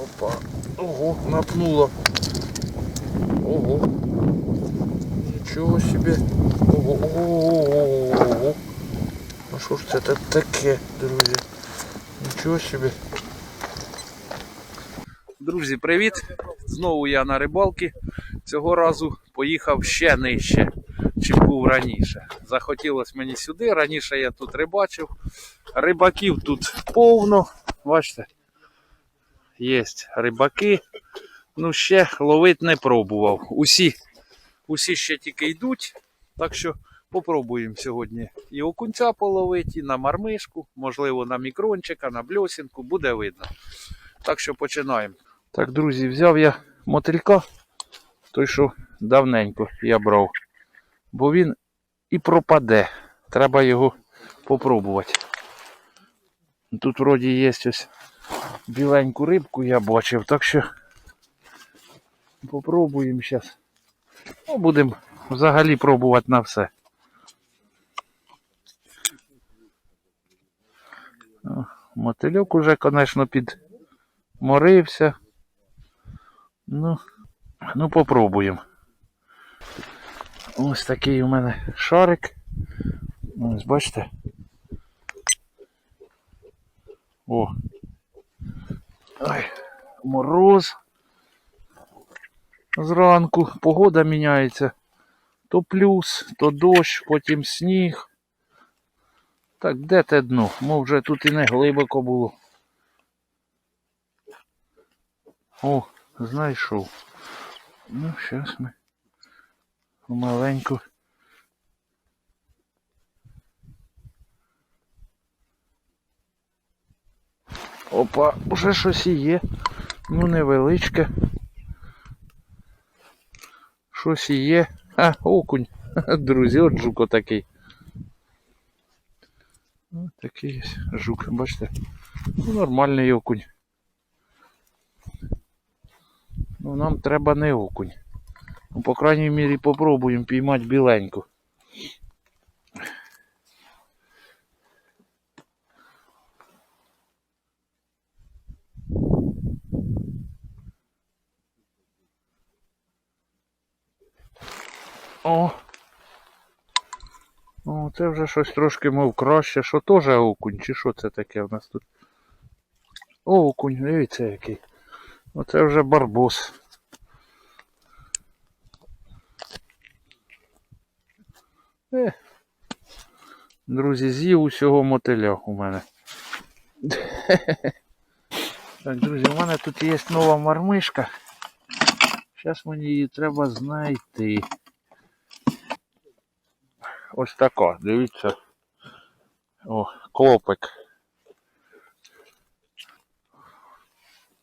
Опа. Ого, напнуло. Ого. Нічого собі. Ого, ого, ого. Ну що ж це та- таке, друзі? Нічого собі. Друзі, привіт! Знову я на рибалці. Цього разу поїхав ще нижче, чим був раніше. Захотілося мені сюди. Раніше я тут рибачив. Рибаків тут повно. Бачите? Є рибаки. Ну, ще ловити не пробував. Усі, усі ще тільки йдуть. Так що попробуємо сьогодні і окунця половити, і на мармишку, можливо, на мікрончика, на бльосінку, буде видно. Так що починаємо. Так, друзі, взяв я мотилька, той, що давненько я брав. Бо він і пропаде. Треба його попробувати. Тут вроді є ось біленьку рибку я бачив, так що попробуємо зараз. Ну, будемо взагалі пробувати на все. Мотильок уже, звісно, підморився. Ну, ну попробуємо. Ось такий у мене шарик. Ось бачите. О. Ой, мороз. Зранку погода міняється. То плюс, то дощ, потім сніг. Так, де те дно? Мов вже тут і не глибоко було. О, знайшов. Ну, зараз ми маленьку. Опа, вже щось є. Ну, невеличке. Щось є. А, окунь. Друзі, от жук отакий. Ось такий є жук, бачите? Ну, нормальний окунь. Ну, нам треба не окунь. Ну, по крайній мірі попробуємо піймати біленьку. О! О, це вже щось трошки мов краще. Що теж окунь, чи що це таке в нас тут? О, окунь, дивіться який. Оце вже барбос. Е. Друзі, з'їв усього мотиля у мене. Так, друзі, у мене тут є нова мармишка. Зараз мені її треба знайти. Ось така, дивіться. О, клопик.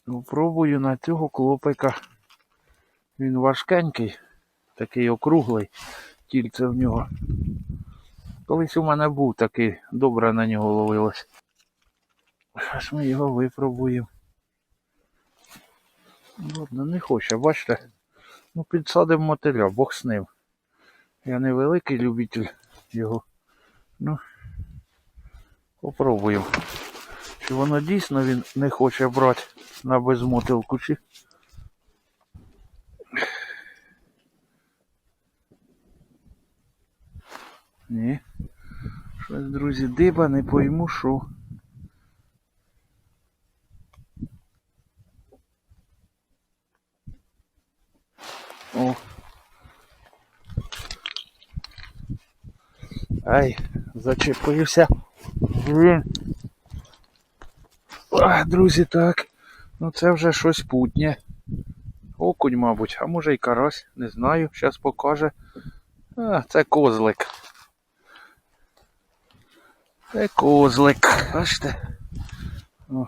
Ну, Пробую на цього клопика. Він важкенький, такий округлий, тільце в нього. Колись у мене був такий, добре на нього ловилось. Зараз ми його випробуємо. Ладно, не хоче, бачите? Ну, підсадимо мотиля, бог з ним. Я не великий любитель його. Ну, попробуємо. Чи воно дійсно він не хоче брати на безмотилку, чи. Ні. Щось, друзі, диба, не пойму, що. Ай, зачепився. Блін. Друзі, так. Ну це вже щось путнє. Окунь, мабуть, а може і карась, не знаю, зараз покаже. А, це козлик. Це козлик. Бачите? О.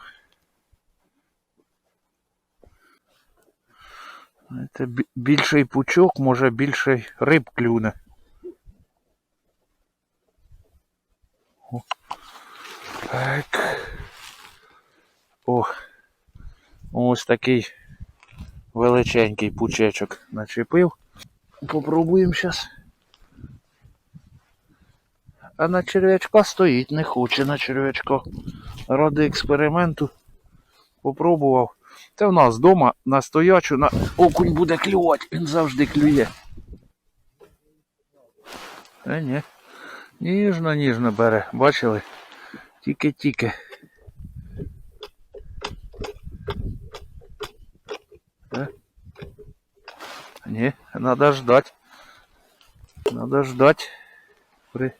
Це більший пучок, може більший риб клюне. Так. О. Ось такий величенький пучечок начепив. Попробуємо зараз. А на черв'ячка стоїть, не хоче на черв'ячка. Ради експерименту попробував. Це в нас вдома на стоячу на окунь буде клювати, він завжди клює. Е, ні. Ніжно, ніжно бере, бачили? Тільки-тільки. Е? Ні, треба ждать. Надо ждать. При...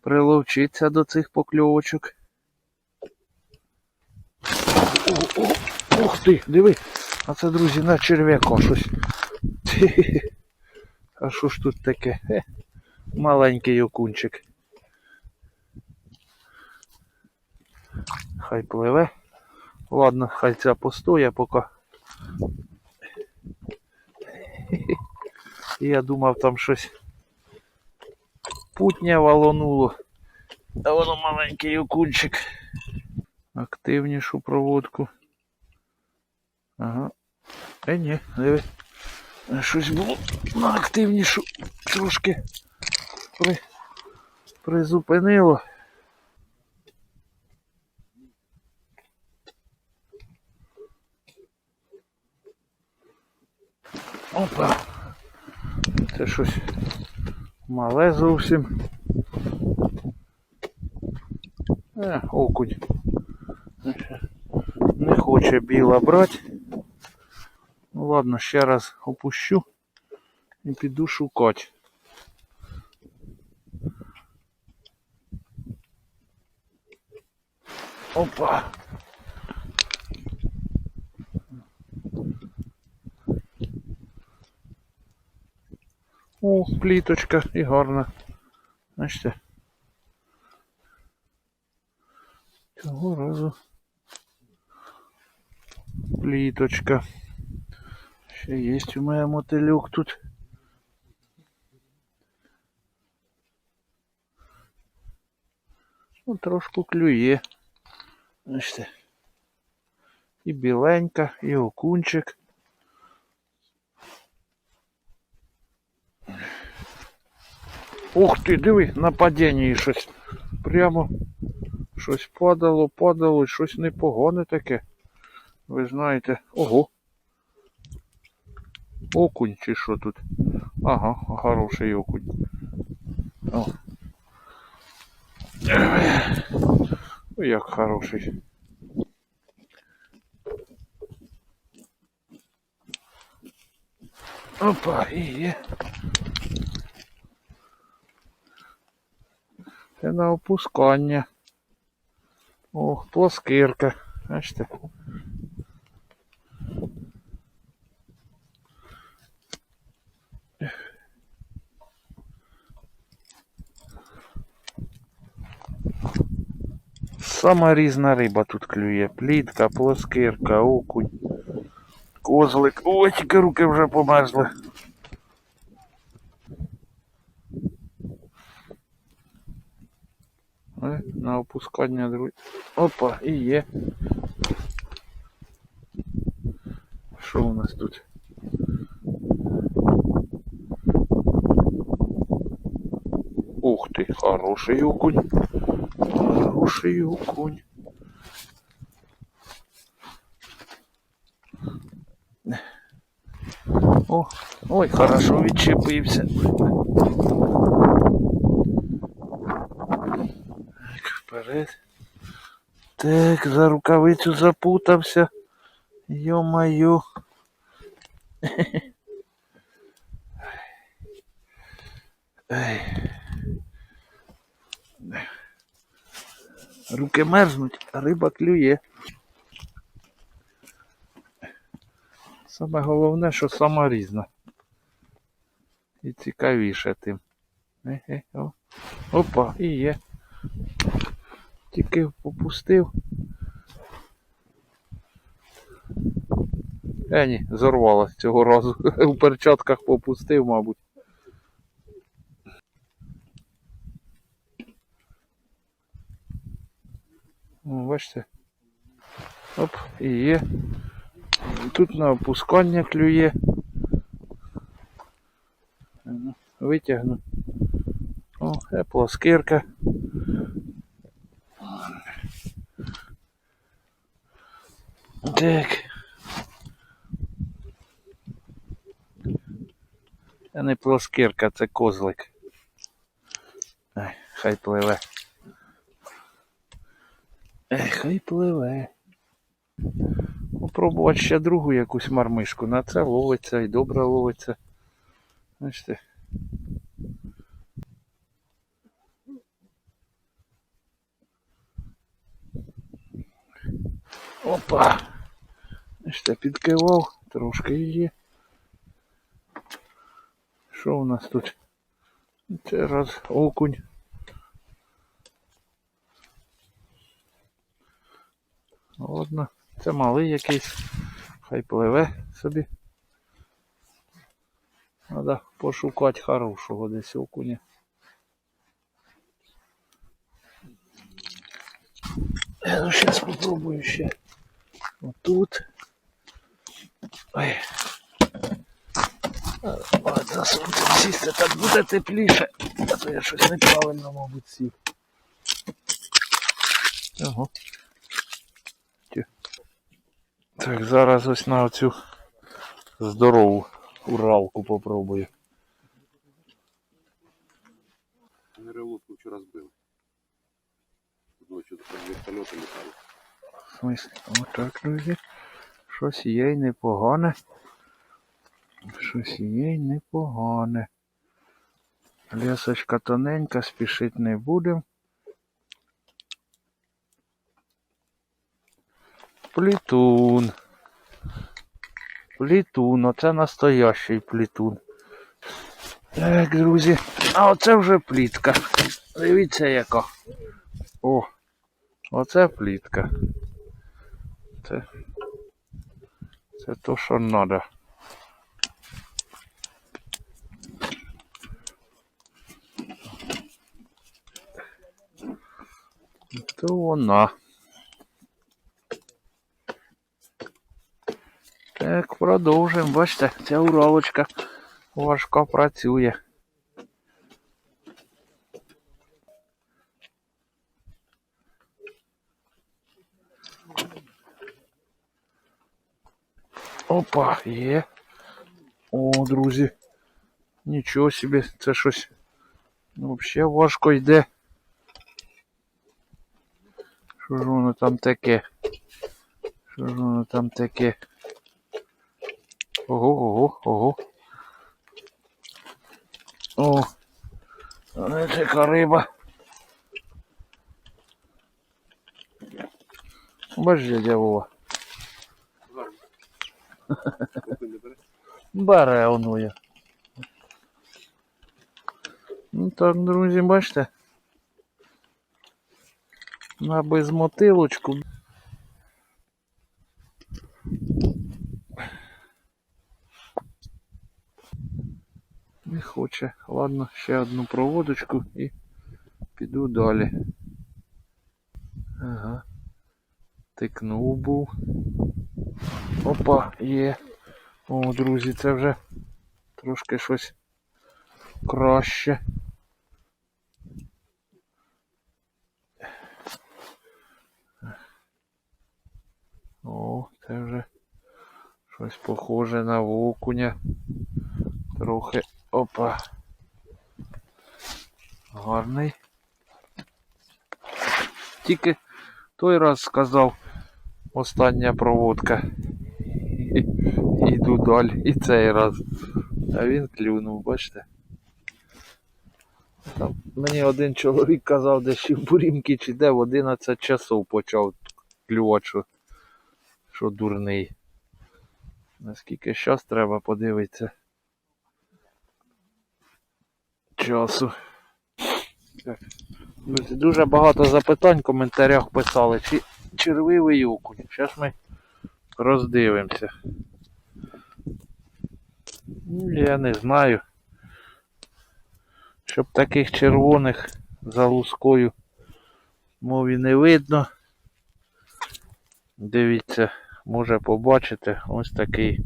Приловчитися до цих покльовочок. О, о, ух ти, диви. А це, друзі, на черв'яка щось. А що ж тут таке? Маленький окунчик. Хай пливе. Ладно, хай ця постоє поки. Я думав там щось путня валонуло. А воно маленький окунчик. Активнішу проводку. Ага. Е, ні, диви. Щось було на активнішу трошки при... призупинило. Опа. Це щось мале зовсім. Е, окунь. Не хоче біла брати. Ну ладно, ще раз опущу і піду шукати. Опа. О, пліточка і гарна. Бачите. Цього разу пліточка. Ще є у мене мотильок тут. Ну, трошку клює. Бачите. І біленька, і окунчик. Ух ти, диви, на щось. Прямо щось падало, падало, щось непогане таке. Ви знаєте. Ого. Окунь чи що тут? Ага, хороший окунь. О. Ой, як хороший. Опа, і є. Це на опускання. О, плоскирка. Бачите? Сама різна риба тут клює. Плітка, плоскирка, окунь, козлик. Ой, тільки руки вже померзли. На опускання друзі. Опа, і є. Що у нас тут? Ух ти, хороший окунь. Хороший окунь. О, ой, хорошо відчепився. Так. Так, за рукавицю запутався. Йо-моє. Руки мерзнуть, а риба клює. Саме головне, що сама різна. І цікавіше тим. Опа, і є. Тільки попустив. Е, ні, зорвалась цього разу. У перчатках попустив, мабуть. О, бачите. Оп, і є. Тут на опускання клює. Ну, Витягну. О, е плоскирка. Так. Це не плоскірка, це козлик. Ай, хай пливе. Ей, хай пливе. Попробувати ще другу якусь мармишку. На це ловиться і добре ловиться. Бачите. Опа! Бачите, підкивав, трошки її. Що у нас тут? Це раз окунь. Ладно, це малий якийсь. Хай пливе собі. Треба пошукати хорошого десь окуня. Я ну зараз спробую ще. Отут. Ой. От засунути сісти, так буде тепліше. А то я щось неправильно, мабуть, сів. Ого. Так, зараз ось на оцю здорову уралку попробую. Гриловку вчора збили. Ночі там вертольоти літали. В смислі? Отак, друзі. Щось є й непогане. Щось є й непогане. Лісочка тоненька, спішити не будемо. Плітун. Плітун, оце настоящий плітун. Так, друзі. А оце вже плітка. Дивіться яка. О, оце плітка. Це, це то, що треба. То вона. Так, продовжуємо. Бачите, ця уралочка важко працює. Опа, є. О, друзі. Нічого собі, це щось ну, взагалі важко йде. Що ж воно там таке? Що ж воно там таке? Ого, ого, ого. О, а це яка риба. Бачиш, дядя Вова. Бере. Я. Ну так, друзі, бачите. На безмотилочку. Не хоче. Ладно, ще одну проводочку і піду далі. Ага. Тикнув був. Опа, є. О, друзі, це вже трошки щось краще. О, це вже щось похоже на окуня. Трохи. Опа. Гарний. Тільки той раз сказав остання проводка. Іду далі. І цей раз. А він клюнув, бачите? Там, мені один чоловік казав, де ще в Бурімки чи де в 11 часов почав клювати, що, що дурний. Наскільки щас треба подивитися. Часу. Так. Дуже багато запитань в коментарях писали, чи червивий окунь. Зараз ми роздивимося. Ну, Я не знаю. Щоб таких червоних за лускою мові не видно. Дивіться, може побачити ось такий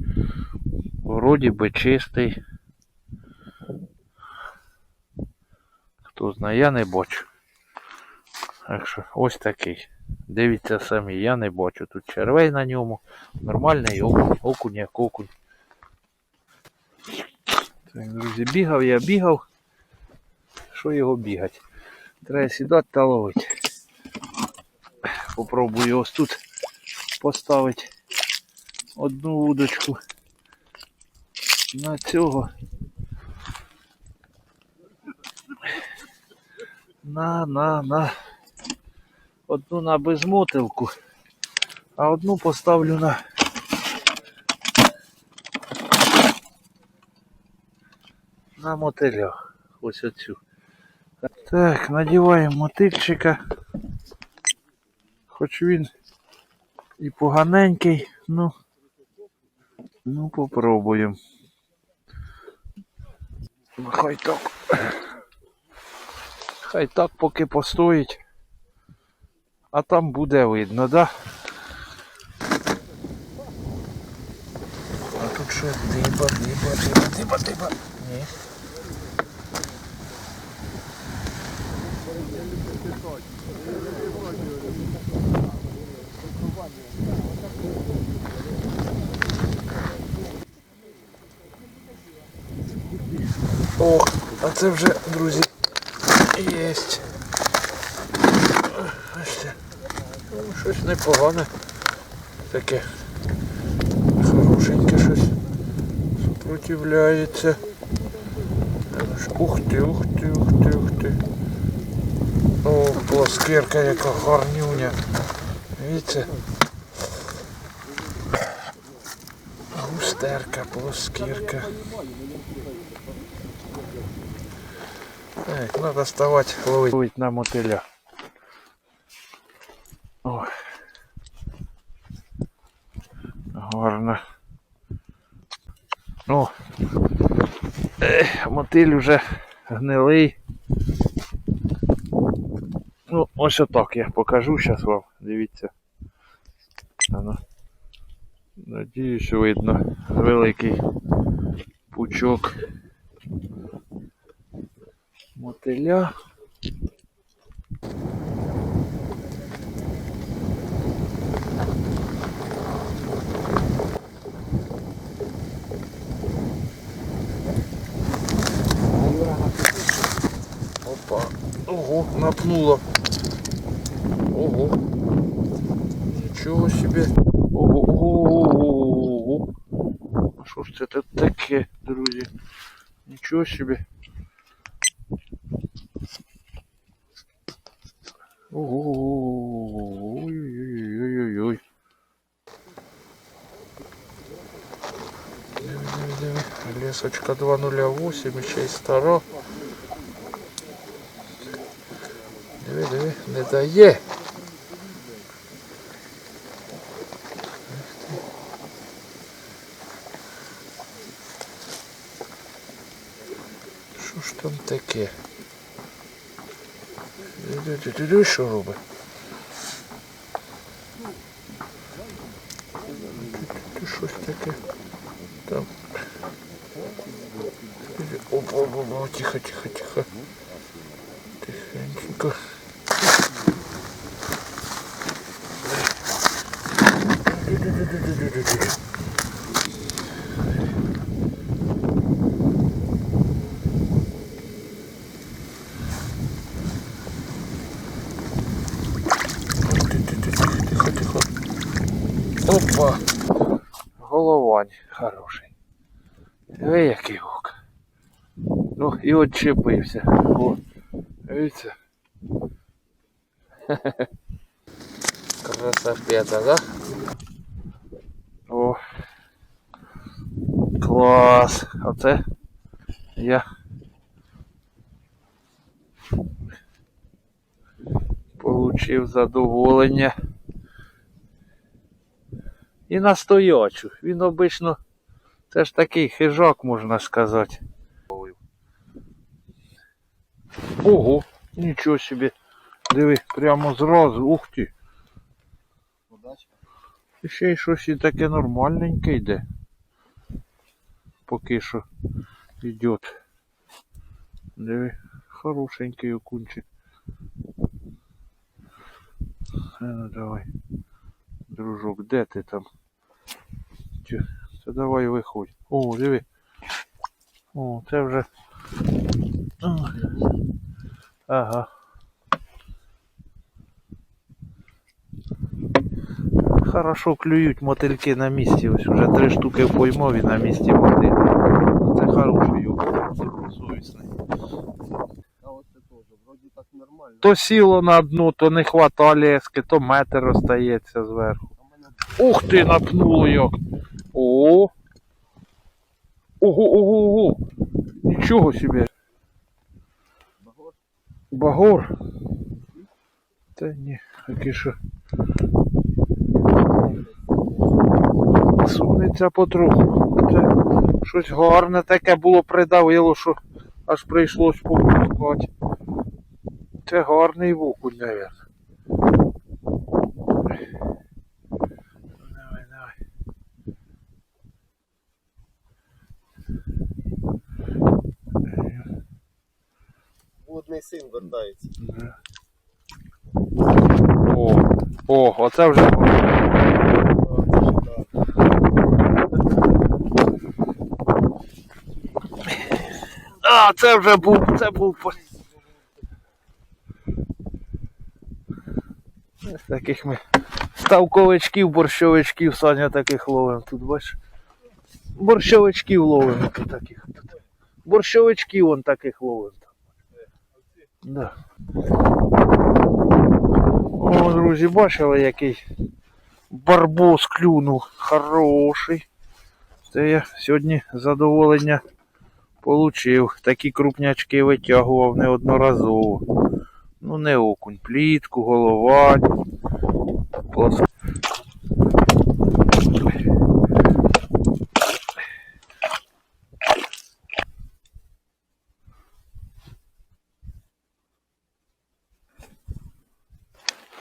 вроді би чистий. Хто знає, я не бачу. Так що ось такий. Дивіться самі, я не бачу. Тут червей на ньому. Нормальний окунь, окунь як окунь. Так, друзі, бігав я, бігав. Що його бігати? Треба сідати та ловити. Попробую ось тут поставити одну удочку на цього. На, на, на. Одну на безмотилку, а одну поставлю на. На мотиля. Ось оцю. Так, надіваємо мотильчика. Хоч він і поганенький, ну, ну попробуємо. Хай так. Хай так поки постоїть. А там буде видно, да? А тут що диба, диба, диба, диба, диба. Ні. О, а це вже, друзі, єсть. Бачите, ну, щось непогане. Таке хорошеньке щось. Супротивляється. Е, Ух ти, ух ти, ух ти, ух ти. О, плоскирка яка гарнюня. Дивіться. Густерка, плоскирка. Так, надо вставать, ловить, ловить на мотиля. О. Гарно. О. Ех, мотиль уже гнилий. Ну, ось отак я покажу зараз вам. Дивіться. Ано. Надіюсь, видно великий пучок мотиля. Опа. Ого, напнуло. Ого. Нічого собі. Ого, ого, ого, ого. А Що ж це тут таке, друзі? Нічого собі. Ого, ой-ой-ой-ой-ой. Диви, диви, диви. Лесочка 208, ще й стара. Не дає. Що ж там таке? Що робить? Ти щось таке. Там. Оп, оп, оп, оп, тихо, тихо, тихо. Тихенько. Тихо, тихо. Опа. Головань хороший. Ой, який гук. Ну і отчепився. О, дивіться. Красота, да? О. Клас. Оце я получив задоволення. І настоячу. Він обично це ж такий хижак, можна сказати. Ого, нічого собі. Диви, прямо зразу, ух ти. І ще й щось і таке нормальненьке йде. Поки що йде. Диви, хорошенький окунчик. Ну давай. Дружок, де ти там? Та давай виходь. О, диви. О, це вже. Ага. Хорошо клюють мотильки на місці. Ось вже три штуки в поймові на місці мотиль. Це хороший його, це це нормально. То сіло на дно, то не хвата лески, то метр остається зверху. Ух ти, напнуло як. О. Ого, ого, ого. Нічого собі. багор. Багор. Та ні, таки що. Сунеться потроху. Це щось гарне таке було придавило, що аж прийшлось попускати. Це гарний вокунь, навіть. Давай, давай. Водний син вертається. О, о, оце вже. А, це вже був, це був. Ось Таких ми ставковичків, борщовичків, Саня таких ловимо тут, бачиш. Борщовичків ловимо тут таких. Тут. Борщовичків вон таких ловимо. Да. О, друзі, бачили, який барбос клюнув. Хороший. Це я сьогодні задоволення получив. Такі крупнячки витягував неодноразово. Ну, не окунь, плітку, голова. Плос...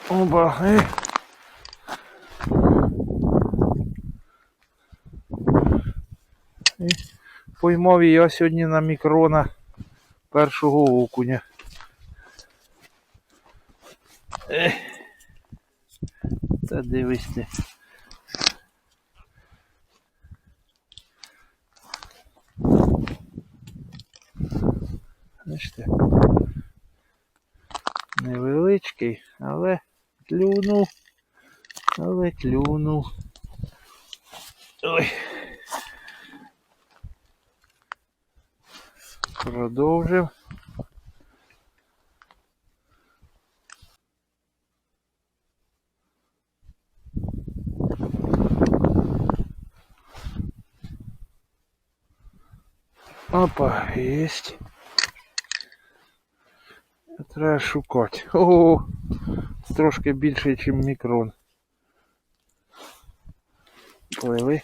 Оба, е. І Поймав я сьогодні на мікрона першого окуня. Ех. Та дивись ти. Бачите? Невеличкий, але клюнув. Але клюнув. Ой. Продовжив. Опа, есть. Треба шукати. О, трошки більше, ніж мікрон. Пливи,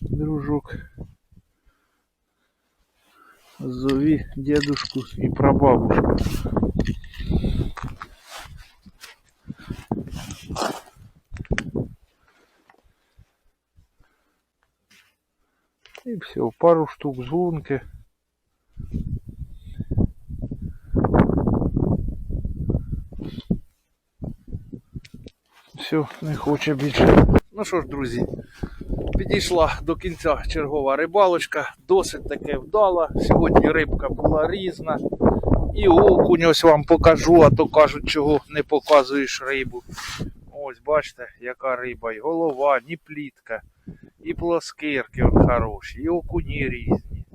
дружок. Зови дедушку и прабабушку. И все, пару штук з лунки. Все, не хоче більше. Ну що ж, друзі, підійшла до кінця чергова рибалочка, досить таки вдала. Сьогодні рибка була різна. І окунь ось вам покажу, а то кажуть, чого не показуєш рибу. Ось бачите, яка риба, і голова, ні плітка, і плоскирки он хороші, і окуні різні.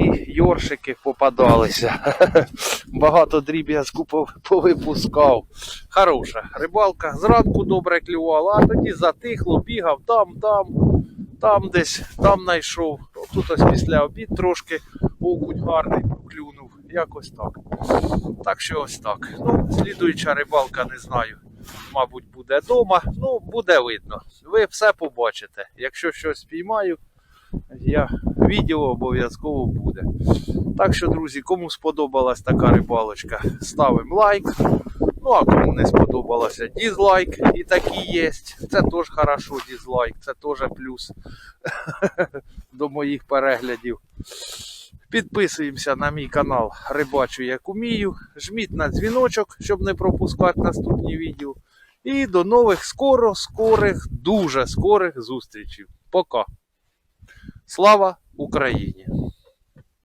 І йоршики попадалися. Багато дріб'язку повипускав. Хороша рибалка. Зранку добре клювала, а тоді затихло, бігав там, там, там десь, там знайшов. Тут ось після обід трошки окунь гарний проклюнув. Якось так. Так що ось так. Ну, слідуюча рибалка, не знаю. Мабуть, буде вдома. Ну, буде видно. Ви все побачите. Якщо щось спіймаю, я відео обов'язково буде. Так що, друзі, кому сподобалась така рибалочка, ставимо лайк. Ну, а кому не сподобалося, дізлайк. І такі є. Це теж хорошо, дізлайк, це теж плюс до моїх переглядів. Підписуємося на мій канал Рибачу як умію. Жміть на дзвіночок, щоб не пропускати наступні відео. І до нових скоро, скорих, дуже скорих зустрічей. Пока. Слава Україні!